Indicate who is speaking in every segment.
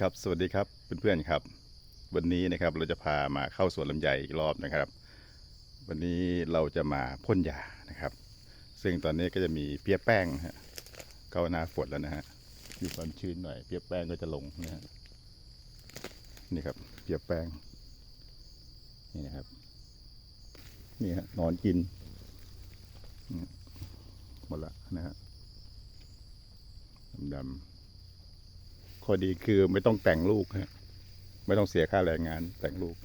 Speaker 1: ครับสวัสดีครับเพื่อนๆครับ วันนี้นะครับเราจะพามาเข้าสวนลำไยอีกรอบนะครับ วันนี้เราจะมาพ่นยานะครับ ซึ่งตอนนี้ก็จะมีเปียแป้งฮะเข้าหน้าฝนแล้วนะฮะมีความชื้นหน่อยเปียแป้งก็จะลงนะฮะนี่ครับเปียแป้งนี่นะครับนี่ฮะนอนกินมหมดละนะฮะดำๆ ข้อดีคือไม่ต้องแต่งลูกฮะไม่ต้องเสียค่าแรงงานแต่งลูก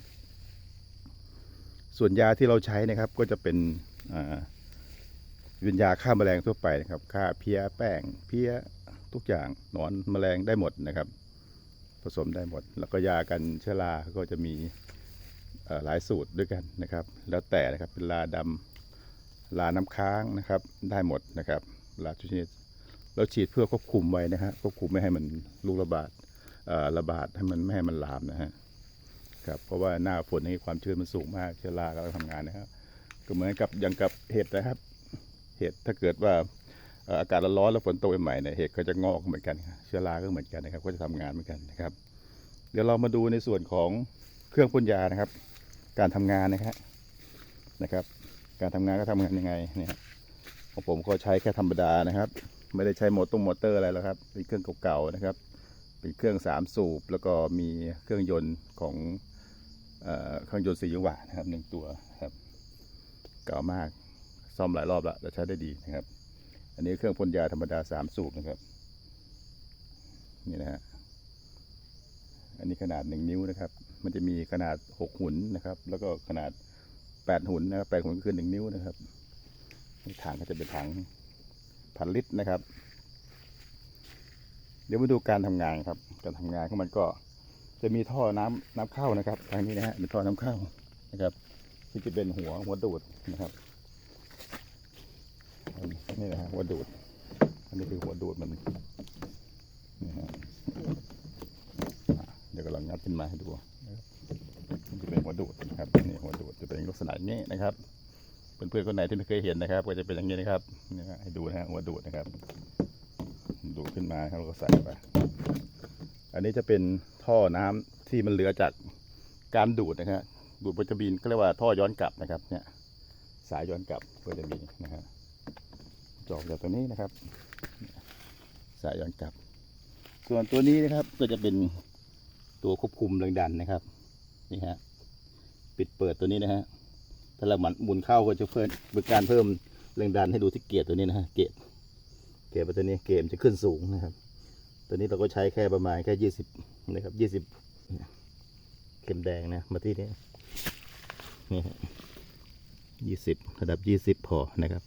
Speaker 1: ส่วนยาที่เราใช้นะครับ ก็จะเป็นอ่าเป็นยาฆ่าแมลงทั่วไปนะครับฆ่าเพี้ยแป้ง เพี้ยทุกอย่างหนอนแมลงได้หมดนะครับ ผสมได้หมด แล้วก็ยากันเชื้อราก็จะมีหลายสูตรด้วยกันนะครับ แล้วแต่นะครับเป็นลาดำลาน้ำค้างนะครับ ได้หมดนะครับลาทุกชนิด เราฉีดเพื่อควบคุมไว้นะฮะควบคุมไม่ให้มันลูกระบาดระบาดให้มันไม่ให้มันลามนะฮะครับเพราะว่าหน้าฝนนี้ความชื้นมันสูงมากเชื้อราก็ต้องทำงานนะครับก็เหมือนกับอย่างกับเห็ดนะครับ เห็ดถ้าเกิดว่าอากาศร้อนๆแล้วฝนตกใหม่เนี่ยเห็ดก็จะงอกเหมือนกัน เชื้อราก็เหมือนกันนะครับ ก็จะทำงานเหมือนกันนะครับ เดี๋ยวเรามาดูในส่วนของเครื่องพ่นยานะครับ การทำงานนะครับนะครับ การทำงานก็ทำงานยังไงเนี่ยของผมก็ใช้แค่ธรรมดานะครับ ไม่ได้ใช้โมตงมอเตอร์อะไรแล้วครับ เป็นเครื่องเก่าๆนะครับ เป็นเครื่องสามสูบ แล้วก็มีเครื่องยนต์ของเครื่องยนต์สี่จังหวะนะครับหนึ่งตัวครับ เก่ามาก ซ่อมหลายรอบแล้วแต่ใช้ได้ดีนะครับ อันนี้เครื่องพ่นยาธรรมดาสามสูบนะครับ นี่นะฮะ อันนี้ขนาดหนึ่งนิ้วนะครับ มันจะมีขนาดหกหุ่นนะครับ แล้วก็ขนาดแปดหุ่นนะครับแปดหุ่นก็คือหนึ่งนิ้วนะครับถังก็จะเป็นถัง พันลิตรนะครับ เดี๋ยวมาดูการทำงานครับ การทำงานของมันก็จะมีท่อน้ำน้ำเข้านะครับ ทางนี้นะฮะเป็นท่อน้ำเข้านะครับที่จะเป็นหัวหัวดูดนะครับนนี่นะฮะหัวดูด อันนี้คือหัวดูดมันนี่ฮะเดี๋ยวกำลังงัดขึ้นมาให้ดูจะเป็นหัวดูดนะครับนี่หัวดูดจะเป็นลักษณะอย่างนี้นะครับ เพื่อนๆคนไหนที่ไม่เคยเห็นนะครับ ก็จะเป็นอย่างนี้นะครับนี่ฮะให้ดูนะฮะหัวดูดนะครับ ดูดขึ้นมาครับแล้วก็ใส่ไป อันนี้จะเป็นท่อน้ำที่มันเหลือจากการดูดนะฮะดูดโปรจะบินก็เรียกว่าท่อย้อนกลับนะครับ เนี่ย สายย้อนกลับก็จะมีนะฮะจอกจากตรงนี้นะครับ สายย้อนกลับ ส่วนตัวนี้นะครับก็จะเป็นตัวควบคุมแรงดันนะครับ นี่ฮะ ปิดเปิดตัวนี้นะฮะ ถ้าเราหมุนมุนเข้าก็จะเพิ่มเป็นการเพิ่มแรงดันให้ดูที่เกียร์ตัวนี้นะฮะเกียร์เกียร์ตัวนี้เกมจะขึ้นสูงนะครับ ตัวนี้เราก็ใช้แค่ประมาณแค่ยี่สิบนะครับยี่สิบเข็มแดงนะมาที่นี้นี่ยี่สิบระดับยี่สิบพอนะครับ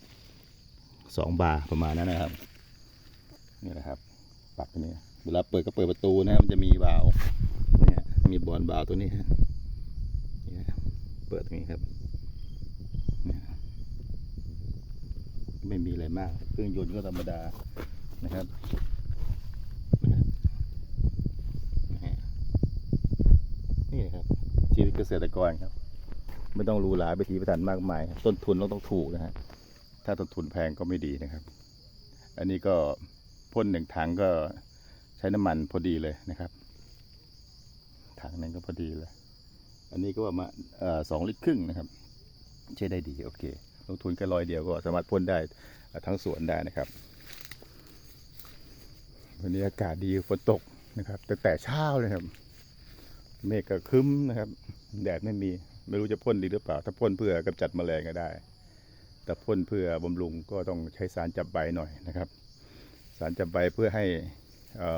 Speaker 1: สองบาร์ประมาณนั้นนะครับนี่นะครับปรับตัวนี้เวลาเปิดก็เปิดประตูนะครับมันจะมีบาวเนี่ยมีบอลบาวตัวนี้ฮะเปิดตรงนี้ครับ ม่มีอะไรมาก เครื่องยนต์ก็ธรรมดานะครับนี่นะครับชีวิตเกษตรกรครับ ไม่ต้องรูหราไปทีประถันมากมาย ต้นทุนต้องต้องถูกนะฮะถ้าต้นทุนแพงก็ไม่ดีนะครับ อันนี้ก็พ่นหนึ่งถังก็ใช้น้ำมันพอดีเลยนะครับถังนั้นก็พอดีเลย อันนี้ก็ประมาณสองลิตรครึ่งนะครับ ใช้ได้ดีโอเค ลงทุนแค่ร้อยเดียวก็สามารถพ่นได้ทั้งสวนได้นะครับ วันนี้อากาศดีฝนตกนะครับแต่แต่เช้าเลยครับ เมฆก็คึ้มนะครับ แดดไม่มีไม่รู้จะพ่นดีหรือเปล่า ถ้าพ่นเพื่อกำจัดแมลงก็ได้ แต่พ่นเพื่อบำรุงก็ต้องใช้สารจับใบหน่อยนะครับ สารจับใบเพื่อให้อ่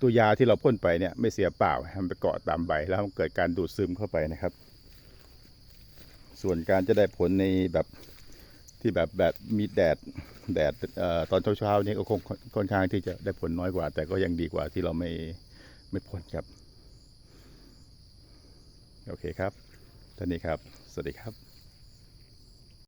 Speaker 1: ตัวยาที่เราพ่นไปเนี่ยไม่เสียเปล่ามันไปเกาะตามใบแล้วมันเกิดการดูดซึมเข้าไปนะครับ ส่วนการจะได้ผลในแบบที่แบบแบบมีแดดแดดเอ่อตอนเช้าๆนี้ก็คงค่อนข้างที่จะได้ผลน้อยกว่า แต่ก็ยังดีกว่าที่เราไม่ไม่พ่นครับ โอเคครับท่านนี้ครับ สวัสดีครับ